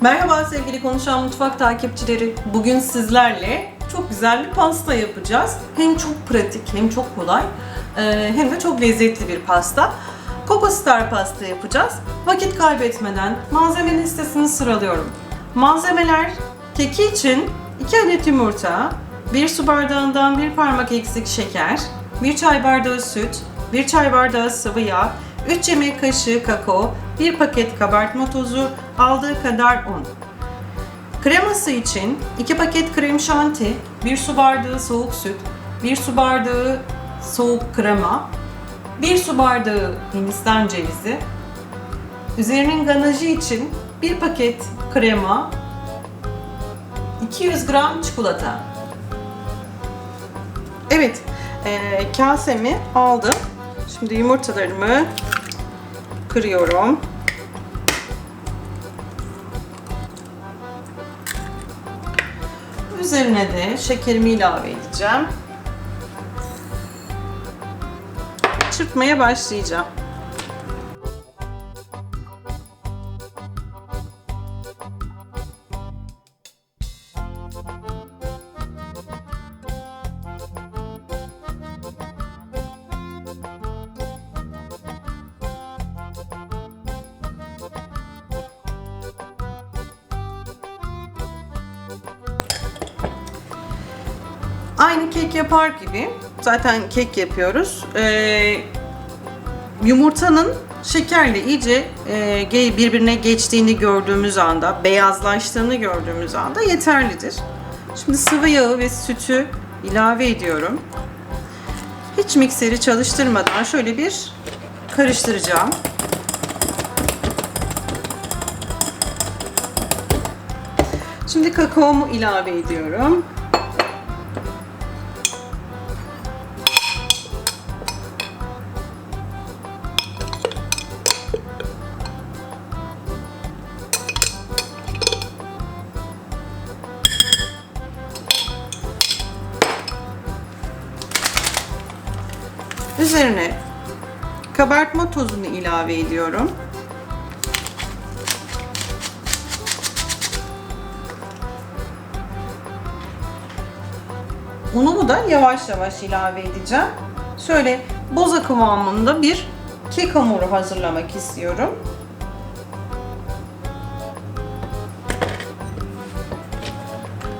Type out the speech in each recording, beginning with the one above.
Merhaba sevgili Konuşan Mutfak takipçileri. Bugün sizlerle çok güzel bir pasta yapacağız. Hem çok pratik hem çok kolay e, hem de çok lezzetli bir pasta. Coco Star pasta yapacağız. Vakit kaybetmeden malzeme listesini sıralıyorum. Malzemeler keki için 2 adet yumurta, 1 su bardağından 1 parmak eksik şeker, 1 çay bardağı süt, 1 çay bardağı sıvı yağ, 3 yemek kaşığı kakao, 1 paket kabartma tozu, aldığı kadar un. Kreması için 2 paket krem şanti, 1 su bardağı soğuk süt, 1 su bardağı soğuk krema, 1 su bardağı hindistan cevizi, üzerinin ganajı için 1 paket krema, 200 gram çikolata. Evet, eee, kasemi aldım. Şimdi yumurtalarımı kırıyorum. Üzerine de şekerimi ilave edeceğim. Çırpmaya başlayacağım. Aynı kek yapar gibi zaten kek yapıyoruz. Ee, yumurtanın şekerle iyice e, birbirine geçtiğini gördüğümüz anda, beyazlaştığını gördüğümüz anda yeterlidir. Şimdi sıvı yağı ve sütü ilave ediyorum. Hiç mikseri çalıştırmadan şöyle bir karıştıracağım. Şimdi kakaomu ilave ediyorum. Üzerine kabartma tozunu ilave ediyorum. Unumu da yavaş yavaş ilave edeceğim. Şöyle boza kıvamında bir kek hamuru hazırlamak istiyorum.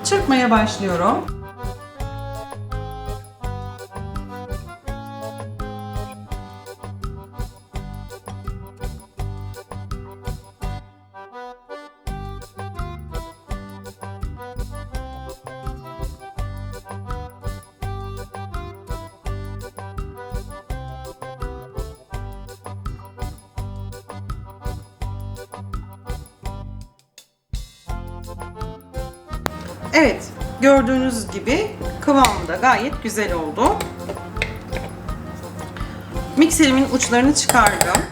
Çırpmaya başlıyorum. Evet, gördüğünüz gibi kıvamı da gayet güzel oldu. Mikserimin uçlarını çıkardım.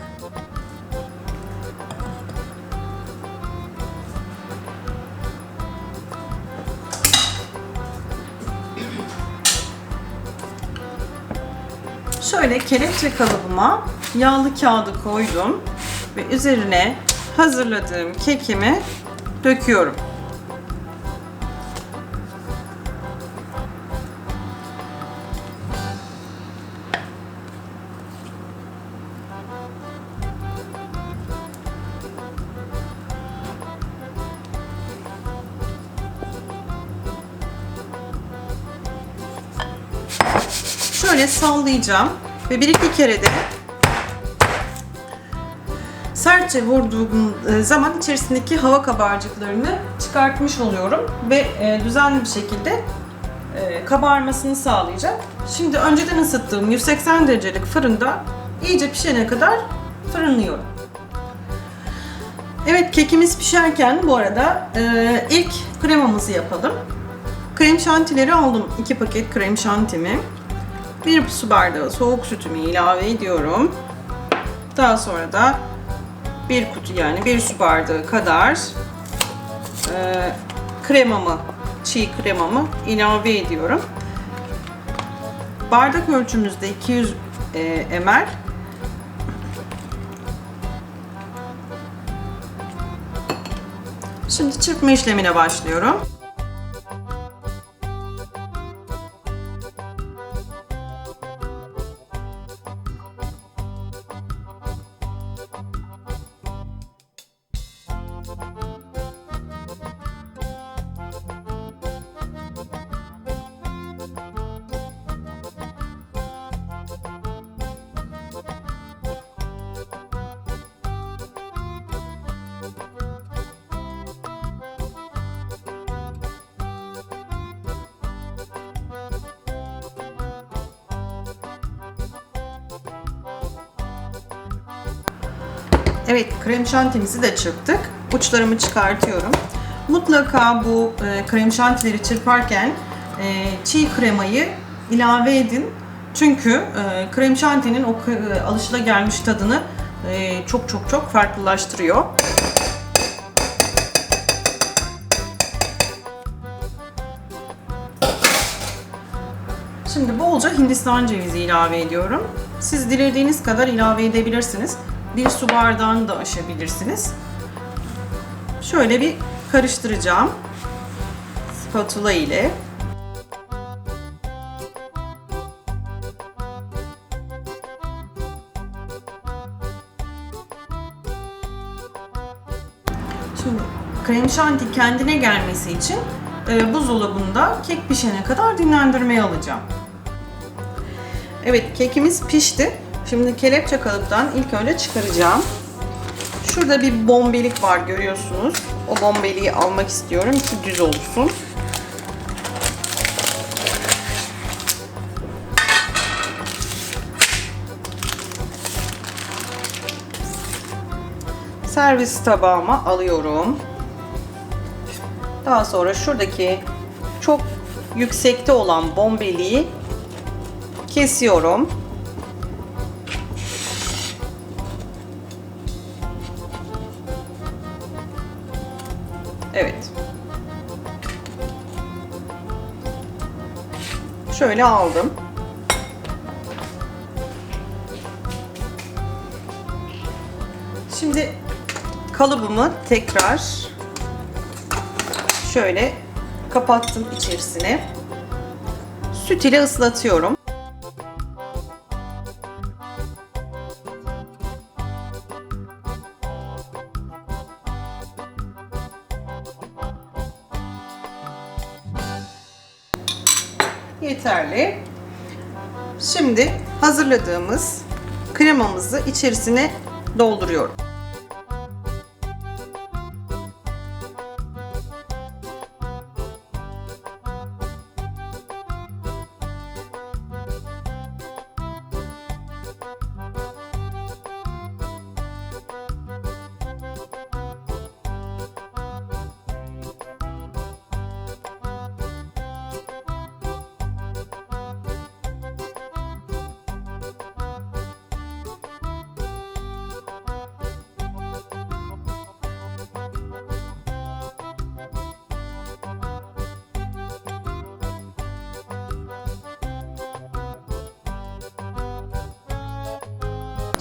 Şöyle kelepçe kalıbıma yağlı kağıdı koydum ve üzerine hazırladığım kekimi döküyorum. Sallayacağım ve bir iki kere de sertçe vurduğum e, zaman içerisindeki hava kabarcıklarını çıkartmış oluyorum ve e, düzenli bir şekilde e, kabarmasını sağlayacak. Şimdi önceden ısıttığım 180 derecelik fırında iyice pişene kadar fırınlıyorum. Evet kekimiz pişerken bu arada ilk kremamızı yapalım. Krem şantileri aldım. 2 paket krem şantimi. 1 su bardağı soğuk sütümü ilave ediyorum. Daha sonra da bir kutu yani bir su bardağı kadar e, kremamı, çiğ kremamı ilave ediyorum. Bardak ölçümüzde 200 e, ml. Şimdi çırpma işlemine başlıyorum. Evet, krem şantimizi de çırptık. Uçlarımı çıkartıyorum. Mutlaka bu e, krem şantileri çırparken e, çiğ kremayı ilave edin. Çünkü e, krem şantinin o e, alışılagelmiş tadını e, çok çok çok farklılaştırıyor. Şimdi bolca Hindistan cevizi ilave ediyorum. Siz dilediğiniz kadar ilave edebilirsiniz. Bir su bardağını da aşabilirsiniz. Şöyle bir karıştıracağım. Spatula ile. Şimdi krem şanti kendine gelmesi için e, buzdolabında kek pişene kadar dinlendirmeye alacağım. Evet kekimiz pişti. Şimdi kelepçe kalıptan ilk önce çıkaracağım. Şurada bir bombelik var görüyorsunuz. O bombeliği almak istiyorum ki düz olsun. Servis tabağıma alıyorum. Daha sonra şuradaki çok yüksekte olan bombeliği kesiyorum. Şöyle aldım. Şimdi kalıbımı tekrar şöyle kapattım içerisine. Süt ile ıslatıyorum. Yeterli. Şimdi hazırladığımız kremamızı içerisine dolduruyorum.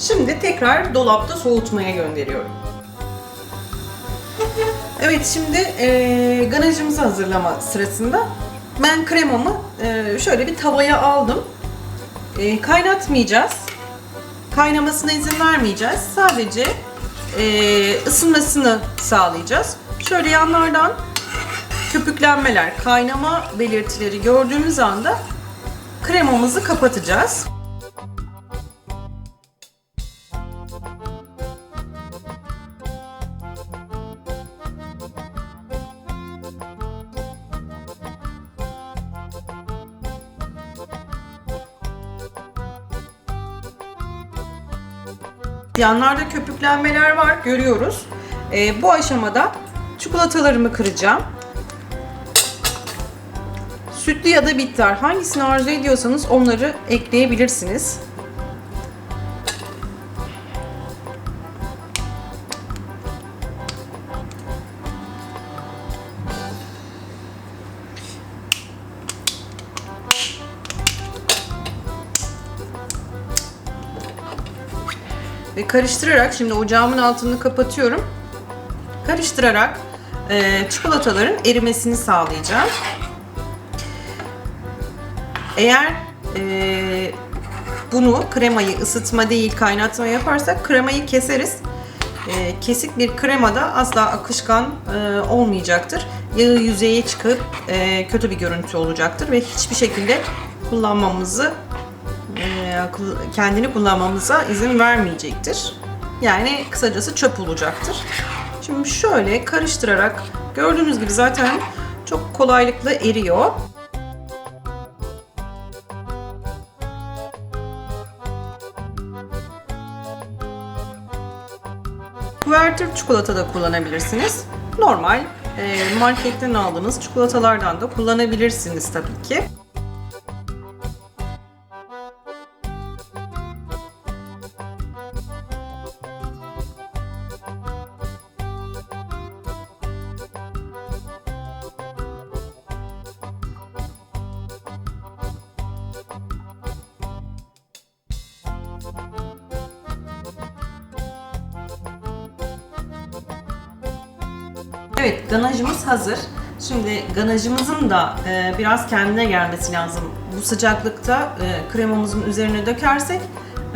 Şimdi tekrar dolapta soğutmaya gönderiyorum. Evet şimdi e, ganajımızı hazırlama sırasında ben kremamı e, şöyle bir tavaya aldım. E, kaynatmayacağız. Kaynamasına izin vermeyeceğiz. Sadece e, ısınmasını sağlayacağız. Şöyle yanlardan köpüklenmeler, kaynama belirtileri gördüğümüz anda kremamızı kapatacağız. Yanlarda köpüklenmeler var görüyoruz. Ee, bu aşamada çikolatalarımı kıracağım. Sütlü ya da bitter hangisini arzu ediyorsanız onları ekleyebilirsiniz. Karıştırarak şimdi ocağımın altını kapatıyorum. Karıştırarak e, çikolataların erimesini sağlayacağım. Eğer e, bunu kremayı ısıtma değil kaynatma yaparsak kremayı keseriz. E, kesik bir kremada asla akışkan e, olmayacaktır. Yağı yüzeye çıkıp e, kötü bir görüntü olacaktır ve hiçbir şekilde kullanmamızı kendini kullanmamıza izin vermeyecektir. Yani kısacası çöp olacaktır. Şimdi şöyle karıştırarak gördüğünüz gibi zaten çok kolaylıkla eriyor. Kuvertür çikolata da kullanabilirsiniz. Normal marketten aldığınız çikolatalardan da kullanabilirsiniz tabii ki. Evet, ganajımız hazır. Şimdi ganajımızın da e, biraz kendine gelmesi lazım. Bu sıcaklıkta e, kremamızın üzerine dökersek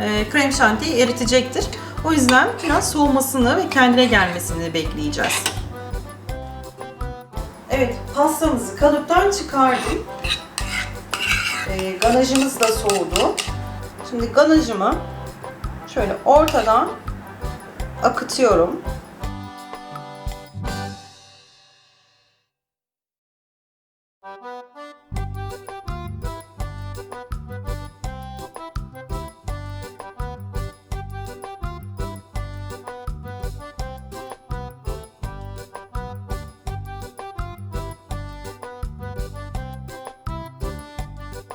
e, krem şantiyi eritecektir. O yüzden biraz soğumasını ve kendine gelmesini bekleyeceğiz. Evet, pastamızı kalıptan çıkardım. E, ganajımız da soğudu. Şimdi ganajımı şöyle ortadan akıtıyorum.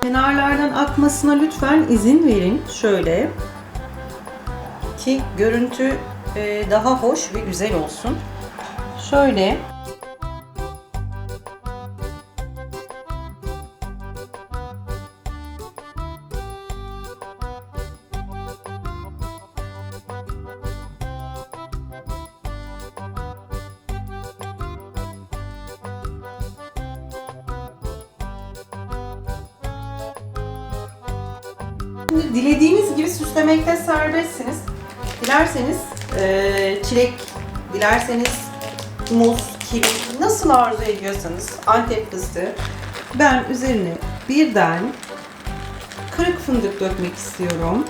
Kenarlardan akmasına lütfen izin verin. Şöyle ki görüntü e, daha hoş ve güzel olsun. Şöyle dilediğiniz gibi süslemekte serbestsiniz. Dilerseniz eee, çilek, dilerseniz muz, kivi, nasıl arzu ediyorsanız antep fıstığı. Ben üzerine birden kırık fındık dökmek istiyorum.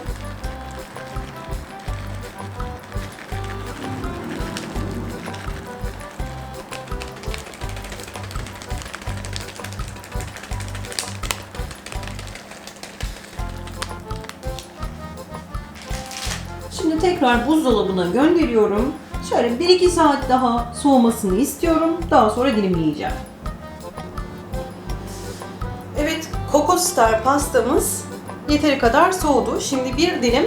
Tekrar buzdolabına gönderiyorum. Şöyle 1-2 saat daha soğumasını istiyorum. Daha sonra dilimleyeceğim. Evet, Coco Star pastamız yeteri kadar soğudu. Şimdi bir dilim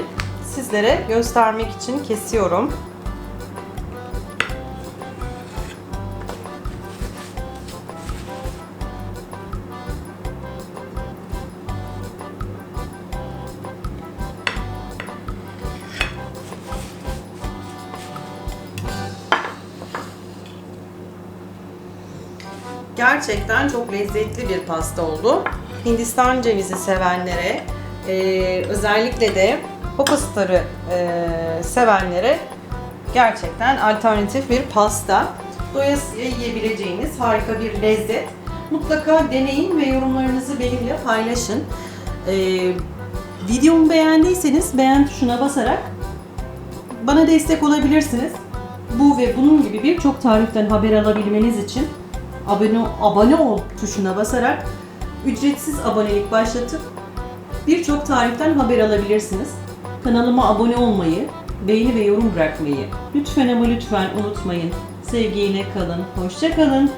sizlere göstermek için kesiyorum. Gerçekten çok lezzetli bir pasta oldu. Hindistan cevizi sevenlere, e, özellikle de Coco Star'ı e, sevenlere gerçekten alternatif bir pasta. Doyasıya yiyebileceğiniz harika bir lezzet. Mutlaka deneyin ve yorumlarınızı benimle paylaşın. E, videomu beğendiyseniz beğen tuşuna basarak bana destek olabilirsiniz. Bu ve bunun gibi birçok tariften haber alabilmeniz için abone abone ol tuşuna basarak ücretsiz abonelik başlatıp birçok tariften haber alabilirsiniz. Kanalıma abone olmayı, beğeni ve yorum bırakmayı lütfen ama lütfen unutmayın. Sevgiyle kalın, hoşça kalın.